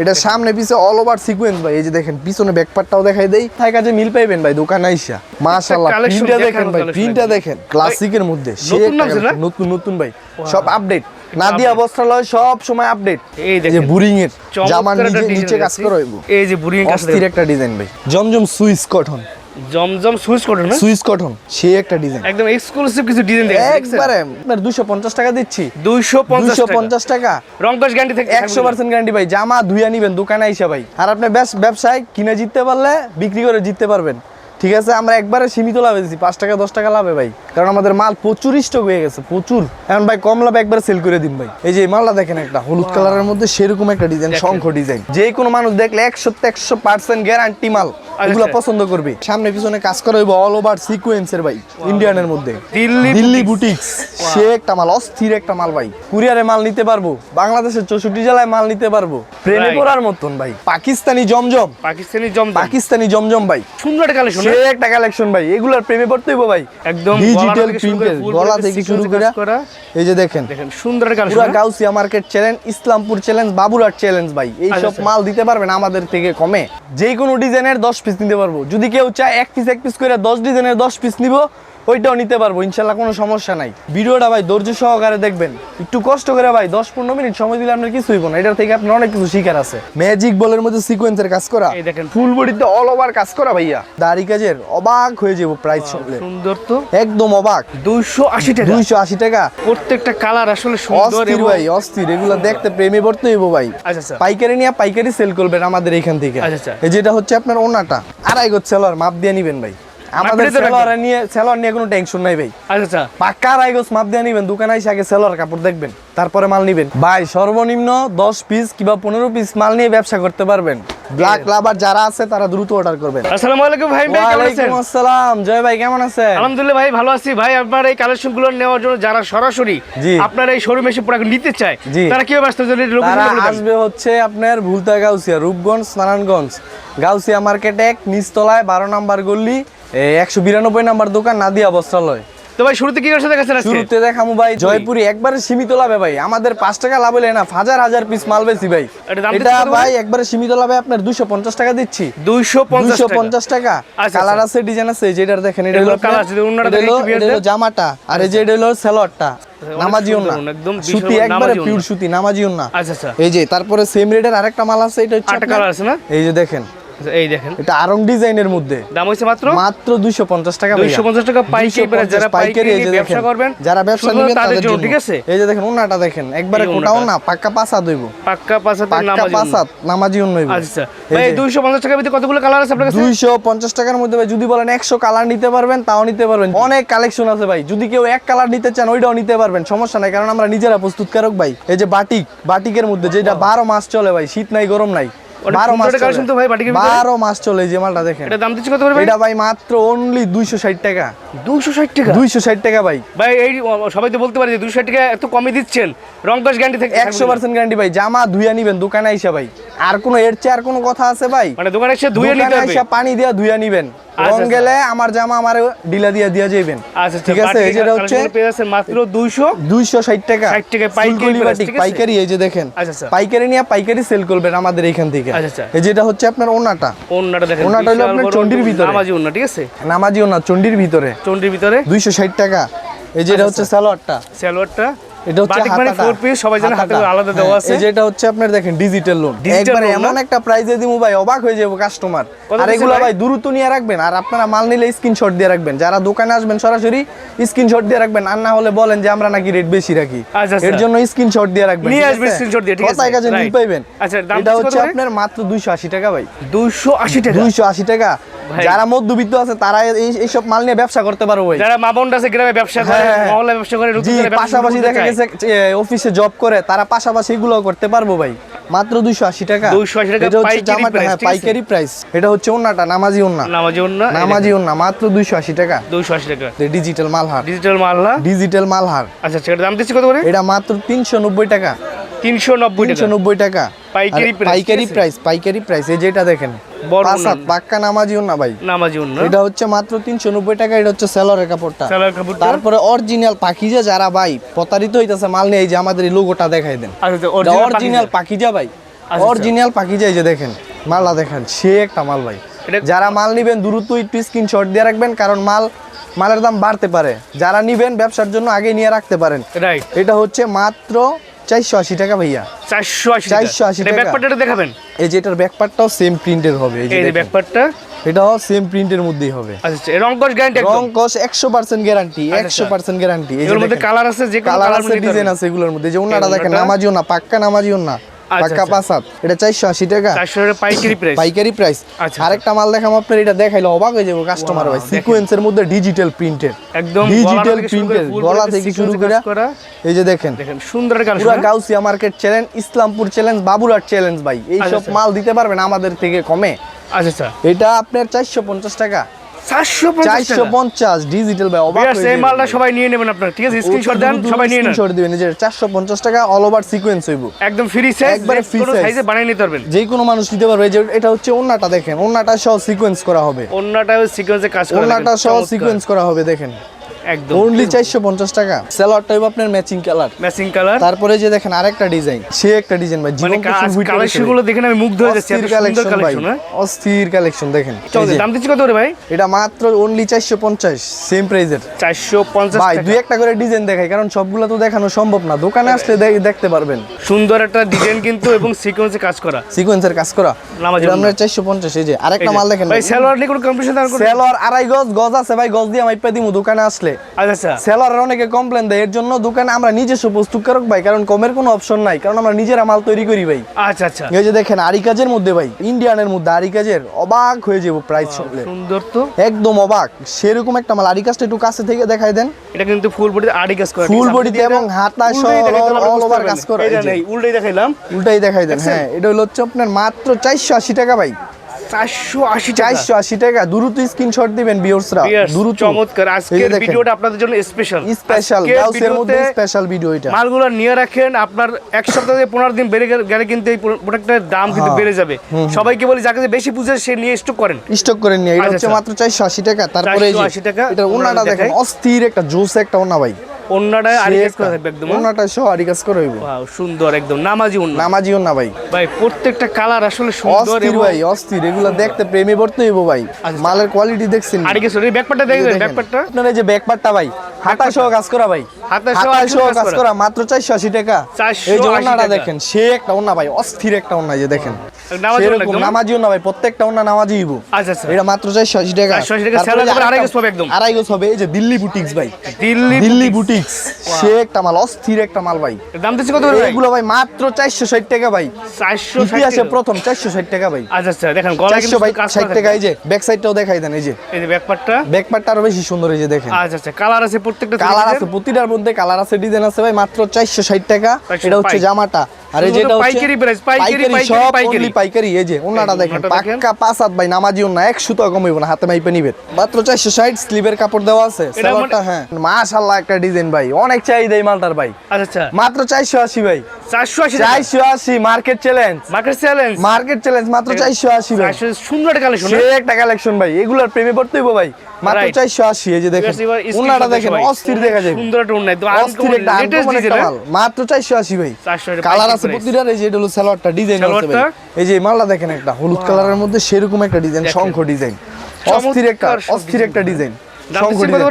এটা সামনে পিছে অল ওভার সিকোয়েন্স ভাই এই যে দেখেন পিছনে ব্যাকপার্টটাও দেখাই দেই। তাই কাজে মিল পাইবেন ভাই দোকান আইসা। মাশাআল্লাহ প্রিন্টটা দেখেন ভাই প্রিন্টটা দেখেন ক্লাসিকের মধ্যে। নতুন নতুন নতুন ভাই সব আপডেট নাদিয়া বস্ত্রালয় সব সময় আপডেট এই এই যে বুরিং এর জামার নিচে নিচে কাজ করে হইব। এই যে বুরিং কাজ অস্থির একটা ডিজাইন ভাই। Zamzam Swiss cotton. Zamzam Swiss cotton Swiss Swiss cotton সে একটা ডিজাইন একদম এক্সক্লুসিভ কিছু ডিজাইন একবারে আপনার দুশো পঞ্চাশ টাকা দিচ্ছি। 250 250 টাকা। টাকা। রংকশ গ্যারান্টি থেকে একশো পার্সেন্ট গ্যারান্টি ভাই জামা ধুইয়া নিবেন দোকানে আইসা ভাই। আর আপনি বেশ ব্যবসায় কিনে জিততে পারলে বিক্রি করে জিততে পারবেন। ঠিক আছে আমরা একবারে সীমিত লাভে দিচ্ছি পাঁচ টাকা দশ টাকা লাভে ভাই। কারণ আমাদের মাল প্রচুর স্টক হয়ে গেছে প্রচুর। এখন ভাই কম লাভে একবারে সেল করে দিন ভাই। এই যে মালটা দেখেন একটা হলুদ কালারের মধ্যে সেরকম একটা ডিজাইন শঙ্খ ডিজাইন যে কোনো মানুষ দেখলে একশো একশো পার্সেন্ট গ্যারান্টি মাল এগুলো আচ্ছা। পছন্দ করবে। সামনে পিছনে কাজ করা হইব অল ওভার সিকোয়েন্সের ভাই ইন্ডিয়ানের মধ্যে। দিল্লি দিল্লি বুটিক্স সে একটা মাল অস্থির একটা মাল ভাই। কুরিয়ারে মাল নিতে পারব বাংলাদেশের চৌষট্টি জেলায় মাল নিতে পারব। প্রেমে পড়ার মতন ভাই পাকিস্তানি জমজম। পাকিস্তানি জমজম। পাকিস্তানি জমজম ভাই। সুন্দর কালেকশন একটা কালেকশন ভাই এগুলার প্রেমে পড়তে হইব ভাই। একদম ডিজিটাল গলা থেকে শুরু করে প্রিন্টের গলা থেকে শুরু করে এই যে দেখেন দেখেন সুন্দর একটা পুরো Gausia market challenge Islampur challenge Baburhat challenge ভাই। এই আচ্ছা, সব আচ্ছা। মাল দিতে পারবেন আমাদের থেকে কমে। যে কোনো ডিজাইনের দশ পিস নিতে পারব। যদি কেউ চায় এক পিস এক পিস করে দশ ডিজাইনের দশ পিস নিব ওইটাও নিতে পারব ইনশাল্লাহ কোনো সমস্যা নাই। ভিডিওটা ভাই ধৈর্য সহকারে দেখবেন। একটু কষ্ট করে ভাই দশ পনেরো মিনিট সময় দিলে আপনার কিছু হইব না। এটার থেকে আপনার অনেক কিছু শিকার আছে। ম্যাজিক বলের মধ্যে সিকোয়েন্সের কাজ করা। এই দেখেন। ফুল বডিতে অল ওভার কাজ করা ভাইয়া। দাড়ি কাজের অবাক হয়ে যাব প্রাইস সুন্দর তো। একদম অবাক। দুইশো আশি টাকা। দুইশো আশি টাকা। প্রত্যেকটা কালার আসলে সুন্দর অস্থির ভাই অস্থির। এগুলো দেখতে প্রেমে পড়তে হইব ভাই। আচ্ছা, আচ্ছা। পাইকারি নিয়ে পাইকারি সেল করবেন আমাদের এখান থেকে। আচ্ছা, আচ্ছা। এই যেটা হচ্ছে আপনার ওনাটা। আড়াই গোছ সেলর মাপ দিয়ে নিবেন ভাই। আমাদের সেলর নিয়ে সেলর নিয়ে কোনো টেনশন নাই ভাই। আচ্ছা আচ্ছা। পাক্কা আড়াই মাপ দিয়ে নিবেন দোকানে এসে আগে সেলর কাপড় দেখবেন তারপরে মাল নিবেন। ভাই সর্বনিম্ন দশ পিস কিংবা পনেরো পিস মাল নিয়ে ব্যবসা করতে পারবেন। ব্ল্যাক লাভার যারা আছে তারা দ্রুত অর্ডার করবেন। আসসালামু আলাইকুম ভাই ভাই কেমন আছেন? আসসালাম। জয় ভাই কেমন আছেন? আলহামদুলিল্লাহ ভাই ভালো আছি। ভাই আপনার এই কালেকশনগুলো নেওয়ার জন্য যারা সরাসরি আপনার এই শোরুমে এসে প্রোডাক্ট নিতে চায়। তারা কীভাবে আসতে পারে তারা আসবে হচ্ছে আপনার ভুলতা গাউসিয়া রূপগঞ্জ নারায়ণগঞ্জ। গাউসিয়া মার্কেট এক নিচতলায় বারো নাম্বার গল্লি একশো বিরানব্বই নাম্বার দোকান নাদিয়া বস্ত্রালয়। তো ভাই শুরুতে কি দেখাচ্ছেন শুরুতে দেখামু ভাই জয়পুরি। একবারে সীমিত লাভে ভাই। আমাদের পাঁচ টাকা লাভ হলে না হাজার হাজার পিস মাল বেশি ভাই। এটা করে? ভাই একবারে সীমিত লাভে আপনার দুশো পঞ্চাশ টাকা দিচ্ছি। দুইশো দুশো পঞ্চাশ টাকা। আচ্ছা, কালার আচ্ছা। আছে ডিজাইন আছে যেটার দেখেন এটা হলো এটা জামাটা আর এই যে এটা হলো সুন্দর না একদম সুতি একবারে পিওর সুতি নামাজি না আচ্ছা আচ্ছা। এই যে তারপরে সেম রেটের আরেকটা মাল আছে এটা হচ্ছে কালার আছে না? এই যে দেখেন আচ্ছা, এই দেখেন। এটা আরং ডিজাইনের মধ্যে। দাম হয়েছে মাত্র? মাত্র 250 টাকা দুইশো পঞ্চাশ টাকা পাইকারি যারা পাইকারি ব্যবসা করবেন যারা ব্যবসা নেবেন তাদের জন্য। ঠিক আছে এই যে দেখেন ওনাটা দেখেন একবারে কোটাও না পাক্কা পাসা দইব। পাক্কা পাঁচাতে পাক্কা নামাজি ওড়না। পাসাত নামাজি আচ্ছা ভাই দুইশো পঞ্চাশ টাকার ভিতরে কতগুলো কালার আছে আপনার কাছে? দুইশো পঞ্চাশ টাকার মধ্যে ভাই যদি বলেন একশো কালার নিতে পারবেন তাও নিতে পারবেন। অনেক কালেকশন আছে ভাই যদি কেউ এক কালার নিতে চান ওইটাও নিতে পারবেন সমস্যা নাই কারণ আমরা নিজেরা প্রস্তুতকারক ভাই। এই যে বাটিক বাটিকের মধ্যে যেটা বারো মাস চলে ভাই শীত নাই গরম নাই। অনেক বারো সুন্দর মাস তো ভাই চলে যে মালটা দেখেন। এটা দাম দিচ্ছি কত করে ভাই? এটা ভাই মাত্র অনলি দুইশো ষাট টাকা। দুশো ষাট টাকা? দুইশো ষাট টাকা ভাই। ভাই এই সবাই তো বলতে পারে যে দুশো ষাট টাকা এত কমে দিচ্ছেন। গ্যারান্টি থেকে একশো পার্সেন্ট গ্যারান্টি ভাই। জামা ধুইয়া নিবেন দোকানে আইসা ভাই। আর কোনো এর চেয়ে আর কোনো কথা আছে ভাই? মানে দোকানে এসে ধুয়ে নিতে হবে। পানি দিয়া ধুইয়া নিবেন। আচ্ছা, রং আচ্ছা। গেলে আমার জামা আমার ডিলা দিয়া দিয়া যাইবেন। আচ্ছা ঠিক আছে? এই যেটা হচ্ছে মাত্র দুইশো দুইশো ষাট টাকা। 60 টাকায় পাইকারি? পাইকারি এই যে দেখেন। আচ্ছা, আচ্ছা। পাইকারি নিয়ে পাইকারি সেল করবেন আমাদের এখান থেকে। আচ্ছা, আচ্ছা। এই যেটা হচ্ছে আপনার ওনাটা ওন্নাটা দেখেন ওন্নাটা হলো আপনার বড় ভিতরে। নামাজি ওন্না ঠিক আছে? নামাজি ওনা চন্ডির ভিতরে। চন্ডির ভিতরে। দুইশো ষাট টাকা। এই যেটা হচ্ছে সালোয়ারটা। সালোয়ারটা। এটা হচ্ছে বাটিক মানে ফোর পিস সবাই জানে হাতে আলাদা দেওয়া হ্যাঁ, আছে। যেটা হচ্ছে আপনার দেখেন ডিজিটাল লোন একবারে এমন একটা প্রাইজে দিমু ভাই অবাক হয়ে যাব কাস্টমার আর এগুলো ভাই? ভাই দ্রুত নিয়ে রাখবেন আর আপনারা মাল নিলে স্ক্রিনশট দিয়ে রাখবেন। যারা দোকানে আসবেন সরাসরি স্ক্রিনশট দিয়ে রাখবেন আর না হলে বলেন যে আমরা নাকি রেট বেশি রাখি। আচ্ছা, আচ্ছা। এর জন্য স্ক্রিনশট দিয়ে রাখবেন নিয়ে আসবেন দিয়ে, ঠিক আছে? কথায় কাজে মিল পাইবেন। আচ্ছা, এটা হচ্ছে আপনার মাত্র দুইশো আশি টাকা ভাই। দুইশো আশি টাকা? দুইশো আশি টাকা। ভাই। যারা মধ্যবিত্ত আছে তারা এই- এইসব মাল নিয়ে ব্যবসা করতে পারো ভাই। যারা মা বোন আছে গ্রামে ব্যবসা করে হ্যাঁ, হ্যাঁ। মহল্লা ব্যবসা করে পাশাপাশি দেখা গেছে অফিসে জব করে তারা পাশাপাশি এগুলো করতে পারব ভাই। মাত্র দুইশো আশি টাকা। 280 টাকা পাইকারি হ্যাঁ প্রাইস এটা হচ্ছে ওন্নাটা নামাজি ওন্না। নামাজি ওন্না নামাজি ওন্না মাত্র দুইশো আশি টাকা। দুইশো আশি টাকা। Digital Malhar. Digital Malla digital Malhar. আচ্ছা সেটা দাম দিচ্ছি কত করে? এটা মাত্র তিনশো নব্বই টাকা। তিনশো নব্বই তিনশো টাকা নব্বই টাকা। পাইকারি price, পাইকারি প্রাইস পাইকারি প্রাইস এই যেটা দেখেন। পাক্কা নামাজি ভাই। নামাজি এটা হচ্ছে মাত্র তিনশো নব্বই টাকা এটা হচ্ছে সেলরের কাপড়টা। তারপরে অরিজিনাল পাখিজা যারা ভাই প্রতারিত হইতাছে মাল নিয়ে এই যে আমাদের এই লোগোটা দেখাই দেন। আচ্ছা অরিজিনাল পাখিজা। ভাই। আচ্ছা। অরিজিনাল পাখি যাই যে দেখেন মালটা দেখেন সে একটা মাল ভাই। যারা মাল নিবেন দ্রুত একটু স্ক্রিনশট দিয়ে রাখবেন কারণ মাল মালের দাম বাড়তে পারে। যারা নিবেন ব্যবসার জন্য আগে নিয়ে রাখতে পারেন। রাইট এটা হচ্ছে মাত্র চারশো আশি টাকা ভাইয়া। চারশো আশি 480 টাকা। ব্যাকপার্টটা দেখাবেন? এই যে এটার ব্যাকপার্টটাও সেম প্রিন্টের হবে এই যে। ব্যাকপার্টটা এটাও সেম প্রিন্টের মধ্যেই হবে। আচ্ছা আচ্ছা রং কস গ্যারান্টি রং কস একশো পার্সেন্ট গ্যারান্টি আচ্ছা, একশো পার্সেন্ট গ্যারান্টি এর মধ্যে কালার আছে যে কালার আছে ডিজাইন আছে এগুলোর মধ্যে। যে ওনাটা দেখেন নামাজিও না পাক্কা নামাজিও না। পাক্কা আচ্ছা। পাসাত এটা চারশো আশি টাকা। চারশো টাকা পাইকারি প্রাইস পাইকারি প্রাইস আচ্ছা, আরেকটা মাল দেখাম আপনার এটা দেখাইলে অবাক হয়ে যাব কাস্টমার ভাই। সিকোয়েন্সের মধ্যে ডিজিটাল প্রিন্টেড একদম ডিজিটাল প্রিন্টেড গলা থেকে শুরু করে। এই যে দেখেন। দেখেন সুন্দর একটা পুরা Gausia market challenge Islampur challenge Baburhat challenge ভাই। এই আচ্ছা, সব আচ্ছা। মাল দিতে পারবেন আমাদের থেকে কমে। আচ্ছা আচ্ছা। এটা আপনার চারশো পঞ্চাশ টাকা। চারশো চারশো পঞ্চাশ ডিজিটাল ভাই অবাক হয়ে এই মালটা সবাই নিয়ে নেবেন আপনার ঠিক আছে? স্ক্রিনশট দেন সবাই নিয়ে নেন। স্ক্রিনশট দিবেন যে চারশো পঞ্চাশ টাকা অল ওভার সিকোয়েন্স হইব। একদম ফ্রি সাইজ একবারে একবারে ফ্রি সাইজে বানিয়ে নিতে পারবেন। যে কোনো মানুষ নিতে পারবে যে এটা হচ্ছে ওন্নাটা দেখেন ওন্নাটা সহ সিকোয়েন্স করা হবে। সিকোয়েন্সে কাজ করা ওন্নাটা সহ সিকোয়েন্স করা হবে দেখেন। একদম। অনলি চারশো পঞ্চাশ টাকা। সেলারটা হইব আপনার ম্যাচিং কালার ম্যাচিং কালার তারপরে যে দেখেন আরেকটা ডিজাইন সে একটা ডিজাইন ভাই মানে জীবন্ত ফুল কালেকশনগুলো দেখে আমি মুগ্ধ হয়ে যাচ্ছি এত সুন্দর কালেকশন ভাই। হ্যাঁ? অস্থির কালেকশন দেখেন। দাম দিচ্ছি কত করে ভাই? এটা মাত্র অনলি চারশো পঞ্চাশ সেম প্রাইজের চারশো পঞ্চাশ ভাই দুই একটা করে ডিজাইন দেখাই কারণ সবগুলো তো দেখানো সম্ভব না। দোকানে আসলে দেখতে পারবেন। সুন্দর একটা ডিজাইন কিন্তু এবং সিকোয়েন্সে কাজ করা। সিকোয়েন্সের কাজ করা। আমরা চারশো পঞ্চাশ এই যে। আরেকটা মাল দেখেন ভাই সেলোয়ার নিয়ে কোনো কম্পিটিশন দাঁড় করে সেলর আড়াই গজ গজ আছে ভাই গজ দিয়ে মাইপা দিমু দোকানে আসলে। আচ্ছা। আচ্ছা অনেকে কমপ্লেন দেয় এর জন্য দোকানে আমরা নিজস্ব প্রস্তুতকারক ভাই কারণ কমের কোনো অপশন নাই কারণ আমরা নিজেরা মাল তৈরি করি ভাই। আচ্ছা আচ্ছা। এই যে দেখেন আরি কাজের মধ্যে ভাই ইন্ডিয়ানের মধ্যে আরি কাজের অবাক হয়ে যাব প্রাইস শুনলে। সুন্দর তো। একদম অবাক। সেরকম একটা মাল আরি কাজটা একটু কাছে থেকে দেখাই দেন। এটা কিন্তু ফুল বডি আড়ি কাজ করা body এবং হাতা সহ all over কাজ করা, এই। উল্টাই দেখাইলাম। উল্টাই দেখাই দেন হ্যাঁ এটা হলো হচ্ছে আপনার মাত্র চারশো আশি টাকা ভাই। চারশো আশি টাকা। চারশো আশি টাকা। দ্রুত স্ক্রিনশট দিবেন বিয়র্সরা দ্রুত। চমৎকার। আজকের ভিডিওটা আপনাদের জন্য স্পেশাল স্পেশাল গাউসের মধ্যে স্পেশাল ভিডিও এটা। মালগুলো নিয়ে রাখেন। আপনার এক সপ্তাহ থেকে পনেরো দিন বেড়ে গেলে- গেলে কিন্তু এই প্রোডাক্টের দাম কিন্তু হ্যাঁ। বেড়ে যাবে। সবাইকে বলি যাকে বেশি পুজো সে নিয়ে স্টক করেন। স্টক করে নিয়ে। এটা আচ্ছা, হচ্ছে আচ্ছা। মাত্র চারশো আশি টাকা। তারপরে 480 টাকা, এটা ওনাটা দেখেন অস্থির একটা জোস একটা ওনা ভাই। অন্যটায় আড়ি কাজ করা থাকবে একদম হ্যাঁ? সহ আরি কাজ করে হইব। Wow, সুন্দর একদম নামাজি অন্য। নামাজি ওনা ভাই। ভাই প্রত্যেকটা কালার আসলে সুন্দর অস্থির ভাই অস্থির। এগুলো দেখতে প্রেমে পড়তে হইব ভাই। আচ্ছা। মালের কোয়ালিটি দেখছেন আড়ি কাজ এই যে দেখেন। ব্যাকপারটা আপনার এই যে ব্যাকপারটা ভাই হাতা সহ কাজ করা ভাই। হাতা সহ হাতা আশি সহ কাজ কাজ করা। করা মাত্র চারশো আশি টাকা। এই যে ওনাটা দেখেন সে একটা ওনা ভাই অস্থির একটা এই যে দেখেন। নামাজি ভাই প্রত্যেকটা ওনা নামাজি হইব। আচ্ছা আচ্ছা। এটা মাত্র চারশো আশি টাকা। 480 টাকা, তারপরে স্যালাড যে আবার আড়াই আরেকটা- গজ পাবে একদম। আড়াই গজ হবে এই যে দিল্লি বুটিক্স ভাই। দিল্লি দিল্লি বুটিক্স সে একটা মাল অস্থির একটা মাল ভাই। দাম দিচ্ছে কত করে ভাই? মাত্র চারশো ষাট টাকা ভাই। ইতিহাসে প্রথম চারশো ষাট টাকা ভাই। আচ্ছা আচ্ছা দেখেন গলা কিন্তু টাকা এই যে ব্যাক সাইডটাও দেখাই দেন এই যে। এই যে ব্যাকপারটা ব্যাক পার্টটা আরও বেশি সুন্দর এই যে দেখেন। আচ্ছা আচ্ছা কালার আছে প্রত্যেকটা কালার আছে প্রতিটার মধ্যে কালার আছে ডিজাইন আছে ভাই মাত্র চারশো ষাট টাকা। এটা হচ্ছে জামাটা। আর যেটা পাইকারি price, পাইকারি, পাইকারি, সব পাইকারি। পাইকারি এই যে ওনাটা দেখেন পাক্কা পাঁচ হাত ভাই নামাজি ওনা এক সুতো কমাইব না হাতে মাইপে নিবেন। মাত্র চারশো ষাট স্লিভের কাপড় দেওয়া আছে সালোয়ারটা মানে- হ্যাঁ। মাশাল্লাহ একটা ডিজাইন ভাই অনেক চাহিদা এই মালটার ভাই। আচ্ছা আচ্ছা। মাত্র চারশো আশি ভাই। চারশো আশি চারশো আশি market challenge market challenge market challenge মাত্র চারশো আশি ভাই। সুন্দর একটা কালেকশন একটা কালেকশন ভাই এগুলার প্রেমে পড়তে হইব ভাই। মাত্র. চারশো আশি এই যে দেখেন। ওনাটা দেখেন অস্থির দেখা যায়। সুন্দর একটা উন্নয়ন অস্থির একটা uncommon একটা মাল। মাত্র চারশো আশি ভাই। 480 কালার আছে প্রতিটার এই যে এটা হলো সালোয়ারটা ডিজাইন আছে ভাই। এই যে মালটা দেখেন একটা হলুদ কালারের মধ্যে সেরকম একটা ডিজাইন শঙ্খ ডিজাইন অস্থির একটা অস্থির একটা ডিজাইন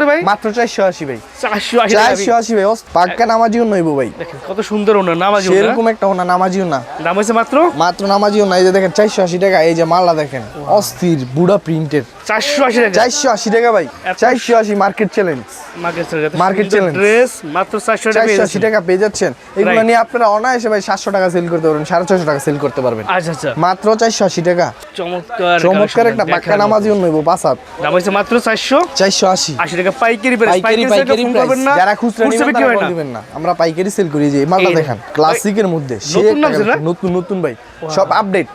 ভাই? মাত্র চারশো আশি ভাই। চারশো আশি টাকা চারশো আশি ভাই পাক্কা নামাজিও নইব ভাই। কত সুন্দর নামাজি সেরকম একটা নামাজিও না দাম হয়েছে মাত্র? মাত্র নামাজিও না এই যে দেখেন চারশো আশি টাকা এই যে মালা দেখেন অস্থির বুড়া প্রিন্টের টাকা। ভাই। Market challenge market challenge dress মাত্র চারশো টাকা পেয়ে যাচ্ছেন। এগুলো নিয়ে আপনারা অনায়াসে ভাই সাতশো টাকা সেল করতে পারবেন টাকা সেল করতে পারবেন। আচ্ছা আচ্ছা। মাত্র টাকা। চমৎকার চমৎকার একটা পাক্কা নামাজি দাম মাত্র টাকা পাইকারি প্রাইস পাইকারি করবেন না। যারা খুচরা নিবেন আমরা পাইকারি সেল করি যে মালটা দেখেন। ক্লাসিকের মধ্যে। নতুন নতুন ভাই। সব আপডেট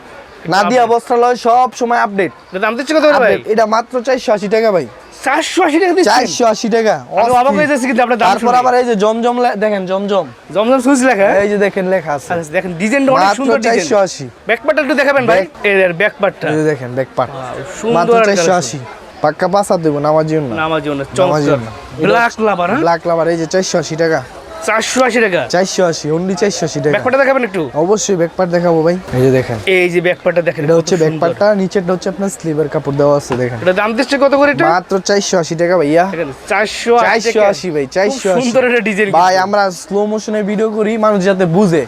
নাদিয়া বস্ত্রালয় সব সময় আপডেট দাম দিচ্ছে কত ভাই? এটা মাত্র চারশো আশি টাকা ভাই। চারশো আশি টাকা দিচ্ছেন? চারশো আশি টাকা। আমি অবাক হয়ে। যাচ্ছি কিন্তু আপনার দাম তারপর আবার এই যে জমজম দেখেন জমজম। জমজম সুইচ লেখা এই যে দেখেন লেখা আছে। আচ্ছা দেখেন ডিজাইনটা অনেক সুন্দর ডিজাইন। চারশো আশি। ব্যাকপার্টটা একটু দেখাবেন ভাই এর ব্যাকপার্টটা এই যে দেখেন ব্যাক পার্ট সুন্দর মাত্র একটা চারশো collection। আশি পাক্কা পাঁচ হাত দেবো নামার জন্য নামার জন্য চমৎকার। ব্ল্যাক লাভার হ্যাঁ? ব্ল্যাক লাভার এই যে চারশো আশি টাকা। চারশো আশি টাকা। চারশো আশি অনলি চারশো আশি টাকা। ব্যাকপাটা দেখাবেন একটু? অবশ্যই ব্যাকপার্ট দেখাবো ভাই। এই যে দেখেন। এই যে ব্যাকপাটা দেখেন এটা হচ্ছে কত নিচেরটা হচ্ছে আপনার স্লিভের কাপড় দেওয়া আছে দেখেন। এটা দাম দিচ্ছে কত করে এটা? মাত্র চারশো আশি টাকা ভাইয়া। চারশো চারশো আশি ভাই চারশো আশি। সুন্দর একটা ডিজাইন ভাই আমরা স্লো মোশনে ভিডিও করি মানুষ যাতে বুঝে.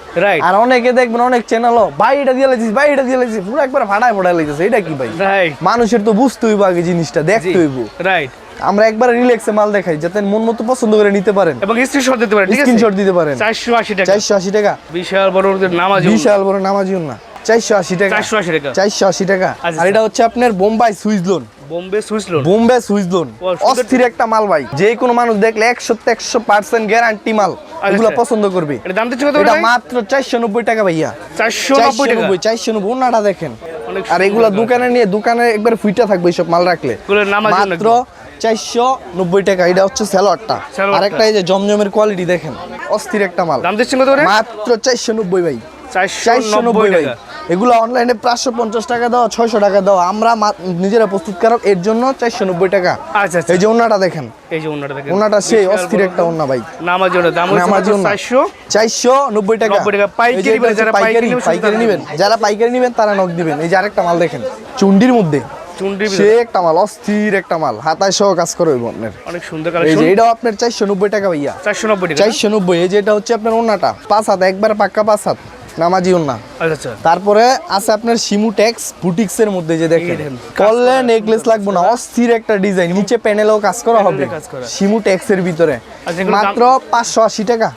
আর অনেকে দেখবেন অনেক চ্যানেলও ভাই এটা দিয়ে লাগছিস ভাই এটা দিয়ে লাগছিস পুরো একবার ফাটায় ফাটায় লাগতেছে এটা কি ভাই? রাইট মানুষের তো বুঝতে হইব আগে জিনিসটা দেখতে হইব রাইট আমরা একবার রিল্যাক্সে মাল দেখাই যাতে মন মতো পছন্দ করে নিতে পারেন। এবং স্ক্রিনশট দিতে পারেন ঠিক আছে? স্ক্রিনশট দিতে পারেন। চারশো আশি টাকা। চারশো আশি টাকা। বিশাল বড় নামাজ বিশাল বড় নামাজিও না। চারশো আশি টাকা। চারশো আশি টাকা। চারশো আশি টাকা। আচ্ছা, আর এটা হচ্ছে আপনার Bombay Swiss lawn. Bombay Swiss lawn? Bombay Swiss lawn. অস্থির একটা মাল ভাই। যে কোনো মানুষ দেখলে একশো একশো পার্সেন্ট গ্যারান্টি মাল এগুলো আচ্ছা। পছন্দ করবে। এটা দাম দিচ্ছে কত এটা মাত্র চারশো নব্বই টাকা ভাইয়া। চারশো চারশো নব্বই টাকা? নব্বই চারশো নব্বই ওনাটা দেখেন। আর এগুলা দোকানে নিয়ে দোকানে একবার ফুইটা থাকবে এইসব মাল রাখলে। মাত্র চারশো নব্বই টাকা। এটা হচ্ছে স্যালোয়ারটা। সালোয়ারটা। আর একটা এই যে জমজমের কোয়ালিটি দেখেন অস্থির একটা মাল। দাম দিচ্ছেন কত মাত্র চারশো নব্বই ভাই। চারশো নব্বই ভাই। এগুলো অনলাইনে পাঁচশো পঞ্চাশ টাকা দাও ছয়শো টাকা দাও। আমরা নিজেরা প্রস্তুতকারক এর জন্য চারশো নব্বই টাকা। আচ্ছা আচ্ছা। এই যে ওনাটা দেখেন। এই যে ওনাটা দেখেন। ওনাটা সেই অস্থির একটা ওনা ভাই। দাম হচ্ছে নামাজি চারশো চারশো নব্বই টাকা। 90 পাইকারি পাইকারি নেবেন, নিবেন। যারা পাইকারি নিবেন তারা নক দিবেন। এই যে আরেকটা মাল দেখেন। চুন্ডির মধ্যে। সে একটা মাল অস্থির একটা মাল হাতায় সহ কাজ করে হইব আপনার অনেক সুন্দর এই যে এটাও আপনার চারশো নব্বই টাকা ভাইয়া। টাকা এই যে এটা হচ্ছে আপনার পাঁচ হাত একবার পাক্কা পাঁচ হাত নামাজি আচ্ছা আচ্ছা। তারপরে আছে আপনার শিমু ট্যাক্স বুটিক্স এর মধ্যে যে দেখেন। করলে নেকলেস লাগবে না অস্থির একটা ডিজাইন নিচে প্যানেলও কাজ করা হবে। ট্যাক্স এর ভিতরে। আচ্ছা, মাত্র পাঁচশো আশি টাকা।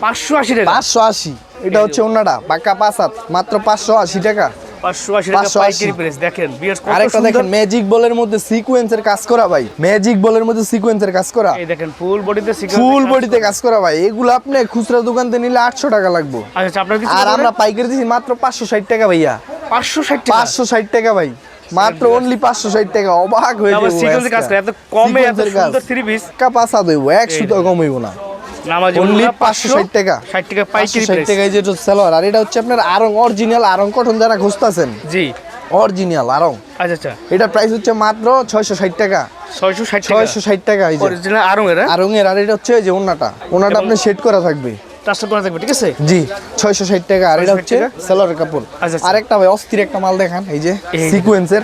পাঁচশো আশি টাকা? পাঁচশো আশি। এটা হচ্ছে ওনাটা পাক্কা পাঁচ হাত মাত্র পাঁচশো আশি টাকা। পাঁচশো আশি টাকা পাইকারি প্রাইস দেখেন বিয়ার্স কত আরেকটা দেখেন ম্যাজিক বলের মধ্যে সিকোয়েন্সের কাজ করা ভাই। ম্যাজিক বলের মধ্যে সিকোয়েন্সের কাজ করা। এই দেখেন ফুল বডিতে ফুল বডিতে কাজ করা। ভাই। এগুলো আপনি খুচরা দোকান নিলে আটশো টাকা লাগবে। আচ্ছা আচ্ছা, আপনার কিছু আর আমরা পাইকারি দিচ্ছি মাত্র পাঁচশো ষাট টাকা ভাইয়া। টাকা? পাঁচশো ষাট টাকা ভাই। মাত্র অনলি পাঁচশো ষাট টাকা। অবাক হয়ে আবার যাব সিকোয়েন্সের কাজ করে এত কমে এত। সুন্দর থ্রি পিস একশো টাকা কম হইব না। নামাজ অনলি পাঁচশো ষাট টাকা। ষাট টাকা পাইকারি ষাট প্রাইস টাকা এই যে সালোয়ার আর এটা হচ্ছে আপনার আরং অরিজিনাল আরং কটন যারা খুঁজতেছেন। জি। অরিজিনাল আরং। আচ্ছা আচ্ছা। এটার প্রাইস হচ্ছে মাত্র ছয়শো ষাট টাকা। ছয়শো ষাট টাকা। ছয়শো ষাট টাকা এই যে। অরিজিনাল আরং এর আরং এর আর এটা হচ্ছে এই যে ওনাটা ওনাটা এবং- সেট করা থাকবে। চারশো করা থাকবে ঠিক আছে? জি ছয়শো ষাট টাকা আর এটা হচ্ছে? কাপড়। আচ্ছা, আচ্ছা। আরেকটা ভাই অস্থির একটা মাল দেখান এই যে। সিকোয়েন্সের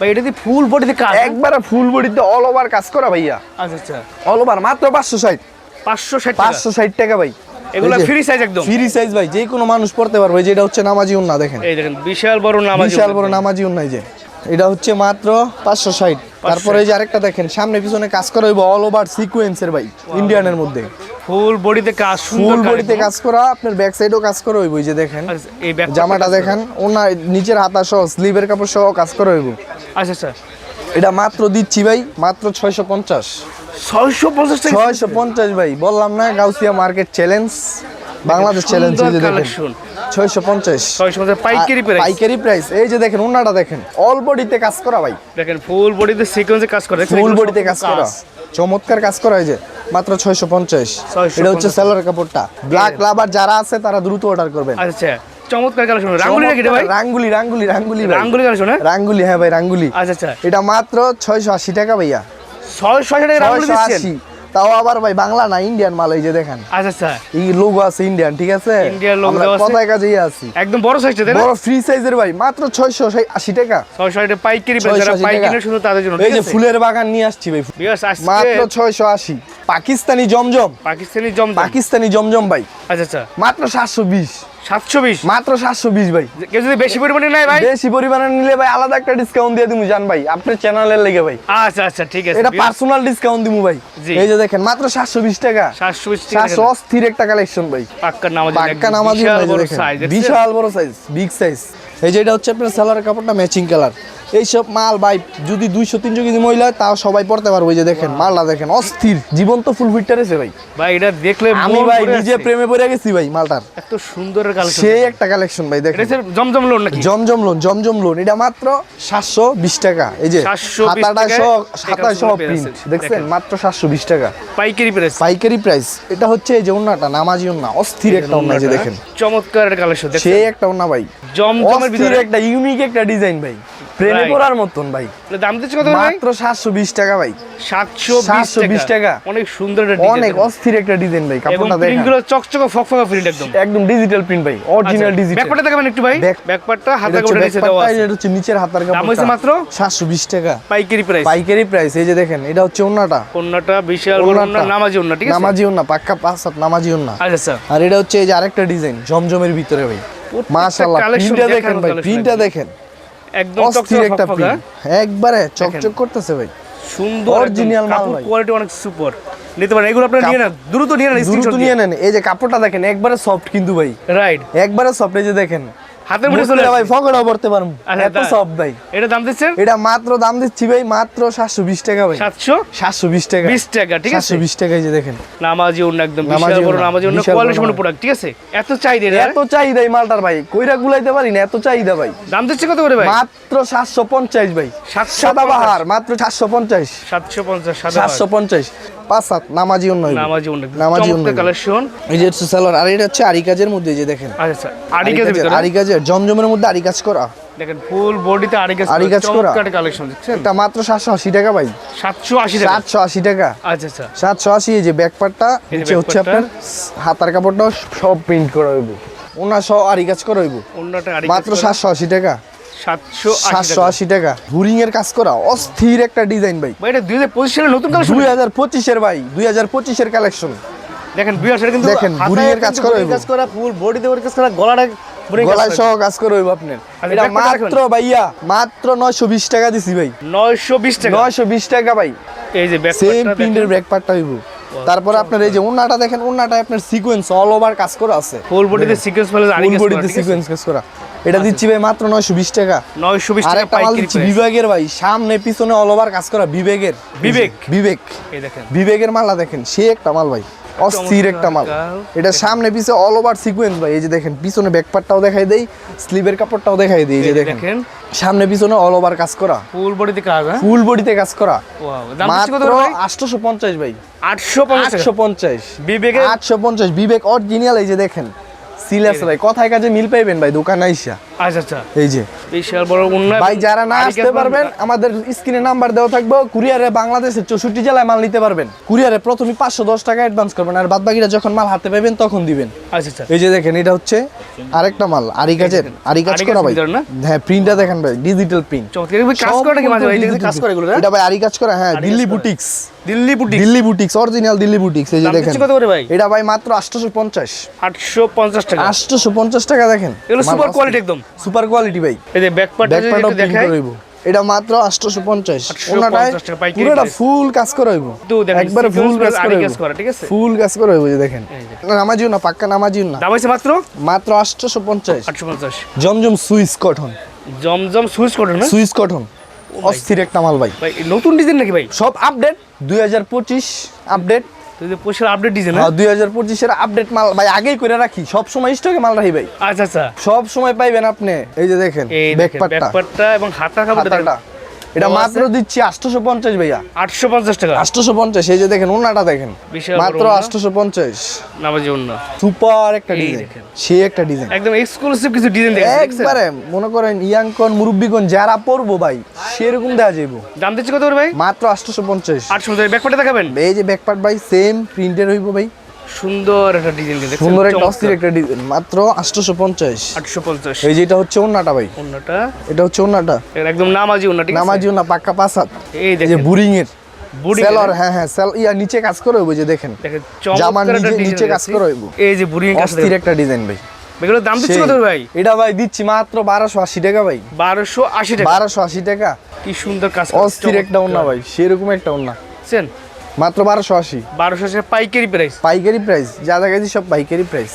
ভাই এটা ফুল বডিতে কাজ একবারে ফুল বডিতে অল ওভার কাজ করা ভাইয়া। আচ্ছা আচ্ছা। অল ওভার মাত্র পাঁচশো ষাট। পাঁচশো ষাট টাকা। পাঁচশো ষাট টাকা ভাই। এগুলো ফ্রি সাইজ একদম। ফ্রি সাইজ ভাই যে কোনো মানুষ পড়তে পারবে যেটা হচ্ছে নামাজি উন্না দেখেন। এই দেখেন বিশাল বড় নামাজ বিশাল বড় নামাজি উন্নাই যে। এটা হচ্ছে মাত্র পাঁচশো ষাট। তারপরে এই যে আরেকটা দেখেন সামনে পিছনে কাজ করা হইব অল ওভার সিকোয়েন্সের ভাই ইন্ডিয়ানের মধ্যে। ফুল বডিতে কাজ ফুল বডিতে কাজ করা আপনার ব্যাক সাইডেও কাজ করা হইব এই যে দেখেন। আচ্ছা, এই জামাটা দেখেন ওনার নিচের হাতা সহ স্লিভের কাপড় সহ কাজ করা হইব। আচ্ছা আচ্ছা। এটা মাত্র দিচ্ছি ভাই মাত্র ছয়শো পঞ্চাশ। ছয়শো পঞ্চাশ ছয়শো পঞ্চাশ ভাই বললাম না Gausia market challenge Bangladesh challenge দেখেন। ছয়শো পঞ্চাশ। ছয়শো পঞ্চাশ পাইকারি প্রাইস পাইকারি প্রাইস এই যে দেখেন ওনাটা দেখেন। অল বডিতে কাজ করা ভাই। দেখেন ফুল বডিতে সিকোয়েন্সে কাজ করে ফুল বডিতে কাজ করা। চমৎকার কাজ করা হয়েছে মাত্র ছয়শো পঞ্চাশ। 650 এটা হচ্ছে সেলার কাপড়টা। ব্ল্যাক লাভার যারা আছে তারা দ্রুত অর্ডার করবেন। আচ্ছা চমৎকার কালেকশন রাঙ্গুলি নাকি রে ভাই? রাঙ্গুলি রাঙ্গুলি রাঙ্গুলি ভাই। রাঙ্গুলি কালেকশন হ্যাঁ? রাঙ্গুলি হ্যাঁ ভাই রাঙ্গুলি। আচ্ছা আচ্ছা। এটা মাত্র ছয়শো আশি টাকা ভাইয়া। ছয়শো টাকা দিচ্ছেন? তাও আবার ভাই বাংলা না ইন্ডিয়ান মাল এই যে দেখেন। আচ্ছা আচ্ছা। এই লোগো আছে ইন্ডিয়ান ঠিক আছে? Indian logo আছে। কথায় কাজেই আছি। একদম বড় সাইজটা তাই বড় ফ্রি সাইজের ভাই মাত্র ছয়শো আশি টাকা। ছয়শো টাকা পাইকারি প্রাইস যারা 680 পাইকারি শুধু তাদের জন্য এই যে ফুলের বাগান নিয়ে আসছি ভাই বিয়াস মাত্র ছয়শো আশি। পাকিস্তানি জমজম। পাকিস্তানি জম পাকিস্তানি জমজম ভাই। আচ্ছা আচ্ছা। মাত্র সাতশো বিশ। সাতশো বিশ? মাত্র সাতশো বিশ ভাই। কেউ যদি বেশি পরিমাণে নেয় ভাই? বেশি পরিমাণে নিলে ভাই আলাদা একটা ডিসকাউন্ট দিয়ে দিমু জান ভাই। আপনার চ্যানেলের লেগে ভাই। আচ্ছা আচ্ছা ঠিক আছে। এটা পার্সোনাল ডিসকাউন্ট দিমু ভাই। এই যে দেখেন মাত্র সাতশো বিশ টাকা। সাতশো বিশ সাতশো অস্থির একটা কালেকশন ভাই। পাক্কার নামাজ পাক্কা নামাজি বিশাল বড় সাইজ বিশাল বড় সাইজ বিগ সাইজ এই যে এটা হচ্ছে আপনার সালার কাপড়টা ম্যাচিং কালার এইসব মাল ভাই যদি দুইশো তিনশো কেজি মহিলা হয়, তাও সবাই পড়তে পারবে যে দেখেন মালটা দেখেন অস্থির জীবন্ত ফুল ফিটটা রয়েছে ভাই। ভাই এটা দেখলে আমি ভাই নিজে প্রেমে পড়ে গেছি ভাই মালটার। এত সুন্দর কালেকশন সেই একটা কালেকশন ভাই দেখেন। জমজম লোন নাকি? জমজম লোন জমজম লোন এটা মাত্র সাতশো বিশ টাকা। এই যে 720 হাতাটা টাকায় সহ এই হাতায় সহ কাপড়গুলো পেয়ে প্রিন্ট দেখছেন? মাত্র সাতশো বিশ টাকা। পাইকারি প্রাইস পাইকারি প্রাইস এটা হচ্ছে এই যে ওন্নাটা নামাজি অস্থির একটা এই যে দেখেন। চমৎকার কালেকশন সেই একটা ওন্না ভাই। জমজমের ভিতরে। একটা ইউনিক একটা ডিজাইন ভাই। প্রেমে পড়ার মতন ভাই। দাম দিচ্ছে কত মাত্র সাতশো বিশ টাকা ভাই। সাতশো 720 টাকা। অনেক সুন্দর একটা ডিজাইন অনেক অস্থির একটা ডিজাইন ভাই। কাপড়টা দেখেন। প্রিন্টগুলো চকচকে ফকফকা প্রিন্ট একদম। একদম ডিজিটাল প্রিন্ট ভাই। অরিজিনাল ডিজিটাল ব্যাকপার্টটা দেখাবেন একটু ভাই। ব্যাকপার্টটা হাতে করে নিচে দেওয়া আছে। এটা হচ্ছে নিচের হাতার দাম হয়েছে মাত্র সাতশো বিশ টাকা। পাইকারি প্রাইস পাইকারি প্রাইস এই যে দেখেন এটা হচ্ছে ওন্নাটা। ওন্নাটা বিশাল ওন্না নামাজি ওন্না ঠিক আছে? নামাজি ওন্না পাক্কা পাঁচ সাত নামাজি ওন্না। আচ্ছা স্যার আর এটা হচ্ছে এই যে আরেকটা ডিজাইন জমজমের ভিতরে ভাই। মাশাআল্লাহ প্রিন্টটা দেখেন ভাই। প্রিন্টটা দেখেন। একদম অস্থির একটা প্রিন্ট একবারে চকচক করতেছে ভাই। সুন্দর অরিজিনাল মাল ভাই। কোয়ালিটি অনেক সুপার নিতে পারেন এগুলো আপনারা নিয়ে নেন দ্রুত নিয়ে নেন দ্রুত নিয়ে নেন। এই যে কাপড়টা দেখেন একবারে সফট কিন্তু ভাই। রাইট একবারে সফট এই যে দেখেন। হাতের মধ্যে চলে ভাই ফকড়াও পড়তে পারব। আচ্ছা, এত? সফট ভাই। এটা দাম দিচ্ছেন? এটা মাত্র দাম দিচ্ছি ভাই মাত্র সাতশো বিশ টাকা ভাই। সাতশো? সাতশো বিশ টাকা। বিশ টাকা ঠিক আছে? সাতশো বিশ টাকা এই যে দেখেন। নামাজি ওন্না একদম বিশাল বড় নামাজি ওন্না কোয়ালিটি সম্পন্ন প্রোডাক্ট ঠিক আছে? এত চাহিদা এত চাহিদা এই মালটার ভাই কইরা গুলাইতে পারি না এত চাহিদা ভাই। দাম দিচ্ছে কত করে ভাই? মাত্র সাতশো পঞ্চাশ ভাই। 750 সাদা বাহার মাত্র সাতশো পঞ্চাশ। সাতশো পঞ্চাশ সাদা সাতশো পঞ্চাশ। পাঁচ সাত নামাজি অন্য নামাজি ওন্না নামাজি চমৎকার কালেকশন এই যে হচ্ছে সালোয়ার আর এটা হচ্ছে আরি কাজের মধ্যে যে দেখেন। আচ্ছা আরি আরি কাজের জমজমের মধ্যে আরি কাজ করা। দেখেন ফুল বডিতে আড়িকাজ আড়ি কাজ করা। কালেকশন দেখছেন? এটা মাত্র সাতশো আশি টাকা ভাই। সাতশো আশি টাকা? সাতশো আশি টাকা। আচ্ছা আচ্ছা। সাতশো আশি এই যে ব্যাকপারটা এই যে নিচে হচ্ছে আপনার হাতার কাপড়টাও সব প্রিন্ট করা হইব। ওনার সব আরি কাজ করা হইব। অন্যটা মাত্র সাতশো আশি টাকা। সাতশো আশি টাকা। এর কাজ করা অস্থির একটা ডিজাইন ভাই। ভাই এটা দুই হাজার পঁচিশ সালের নতুন কালেকশন দুই হাজার পঁচিশের ভাই দুই হাজার পঁচিশের কালেকশন দেখেন বিয়ার সাথে কিন্তু দেখেন, বুড়ির কাজ করা কাজ করা ফুল বডিতে ওর কাজ করা গলাটা গলায় সহ কাজ করে হইব আপনার। আচ্ছা, এটা মাত্র ভাইয়া মাত্র নয়শো বিশ টাকা দিছি ভাই। নয়শো বিশ টাকা। নয়শো বিশ টাকা ভাই। এই যে সেম প্রিন্টের ব্যাক পার্টটা হইব। তারপরে আপনার এই যে উন্নাটা দেখেন উন্নাটা আপনার সিকোয়েন্স অল ওভার কাজ করা আছে। ফুল বডিতে সিকোয়েন্স ফেলে ফুল বডিতে সিকোয়েন্স কাজ করা। এটা দিচ্ছি ভাই মাত্র নয়শো বিশ টাকা। নয়শো বিশ টাকা মাল পাইকারি দিচ্ছি। বিবেকের ভাই। সামনে পিছনে অল ওভার কাজ করা বিবেকের। বিবেক? বিবেক। এই দেখেন। বিবেকের মালটা দেখেন সে একটা মাল ভাই অস্থির একটা মাল। এটা সামনে পিছে অল ওভার সিকোয়েন্স ভাই। এই যে দেখেন পিছনে ব্যাকপার্টটাও দেখাই দেই স্লিভের কাপড়টাও দেখাই দেই। এই যে দেখেন সামনে পিছনে অল ওভার কাজ করা। ফুল বডিতে কাজ হ্যাঁ? ফুল বডিতে কাজ করা। মাত্র ভাই? আটশোশো পঞ্চাশ ভাই। আটশো পঞ্চাশ। আটশো পঞ্চাশ। বিবেকের? আটশো পঞ্চাশ। বিবেক অরিজিনাল এই যে দেখেন। সিলেস ভাই কথায় কাজে মিল পাইবেন ভাই দোকান আইসা। আচ্ছা আচ্ছা। এই যে। বিশাল বড় উন্নয়ন। ভাই যারা না আসতে পারবেন আমাদের স্ক্রিনে নাম্বার দেওয়া থাকব কুরিয়ারে বাংলাদেশের চৌষট্টি জেলায় মাল নিতে পারবেন। কুরিয়ারে প্রথমে পাঁচশো দশ টাকা অ্যাডভান্স করবেন আর বাদ বাকিটা যখন মাল হাতে পাবেন তখন দিবেন। আচ্ছা আচ্ছা। এই যে দেখেন এটা হচ্ছে আরেকটা মাল আরি কাজের আরি কাজ করা ভাই। হ্যাঁ প্রিন্টটা দেখেন ভাই ডিজিটাল প্রিন্ট কাজ করে নাকি মাঝে ভাই? কাজ করে এগুলো এটা ভাই আরি কাজ করা হ্যাঁ Delhi boutiques Delhi Delhi boutiques original Delhi boutiques এই যে দেখেন। কত করে ভাই? এটা ভাই মাত্র আটশোশো পঞ্চাশ আটশো পঞ্চাশ টাকা। আটশোশো পঞ্চাশ টাকা দেখেন। এগুলো সুপার কোয়ালিটি একদম। সুপার কোয়ালিটি ভাই। এই যে ব্যাক পার্টটা যদি পার্টও একটু প্রিন্ট দেখাই। এটা মাত্র 850 ওনাটায় পুরোটা ফুল কাজ করে হইব তো দেখেন, একবারে ফুল sequence কাজ করে কাজ করা, ঠিক আছে? ফুল কাজ করে হইব যে দেখেন। না, নামাজিও না পাক্কা নামাজিও না। দাম মাত্র? মাত্র Zamzam Swiss cotton. Zamzam Swiss করে না? Swiss cotton. অস্থির একটা মাল ভাই। ভাই নতুন ডিজাইন নাকি ভাই? সব আপডেট দুই হাজার পঁচিশ আপডেট আপডেট ডিজাইন দুই হাজার পঁচিশের আপডেট মাল ভাই আগেই করে রাখি। সব সময় স্টকে মাল রাখি ভাই। আচ্ছা আচ্ছা। সব সময় পাইবেন আপনি। এই যে দেখেন এবং হাতা এটা মাত্র দিচ্ছি আটশোশো পঞ্চাশ ভাইয়া। আটশো পঞ্চাশ টাকা? আটশোশো পঞ্চাশ এই যে দেখেন ওনাটা দেখেন। মাত্র ওড়না। আটশোশো পঞ্চাশ নামাজি অন্য সুপার একটা ডিজাইন। সে একটা ডিজাইন। একদম এক্সক্লুসিভ কিছু ডিজাইন দেখেন একবারে মনে করেন ইয়াংকন মুরব্বিকন যারা পরবো ভাই সেরকম দেওয়া যাইব। দাম দিচ্ছে কত ভাই? মাত্র আটশোশো পঞ্চাশ আটশো পঞ্চাশ ব্যাকপার্টে দেখাবেন? এই যে ব্যাকপার্ট ভাই সেম প্রিন্টের হইব ভাই। সুন্দর একটা ডিজাইন সুন্দর একটা অস্থির একটা ডিজাইন মাত্র আটশোশো পঞ্চাশ আটশো পঞ্চাশ এই যে এটা হচ্ছে ওন্নাটা ভাই। অন্যটা এটা হচ্ছে ওন্নাটা। একদম নামাজি অন্য ঠিক আছে? নামাজিও না পাক্কা পাসাত এই দেখেন। বুরিং এর সেলর হ্যাঁ হ্যাঁ সেল ইয়া নিচে কাজ করে হইব যে দেখেন। জামার নিচে- নিচে কাজ করা হইবো। এই যে বুড়ি কাজ অস্থির একটা ডিজাইন ভাই। এগুলোর দাম দিচ্ছে সেই। কত ভাই? এটা ভাই দিচ্ছি মাত্র বারোশো আশি টাকা ভাই। বারোশো আশি টাকা। বারোশো আশি টাকা। কি সুন্দর কাজ অস্থির একটা ওন্না ভাই সেরকম একটা ওন্না। বুঝছেন মাত্র বারোশো আশি। বারোশো আশি পাইকারি প্রাইস পাইকারি প্রাইস যা দেখা সব পাইকারি প্রাইস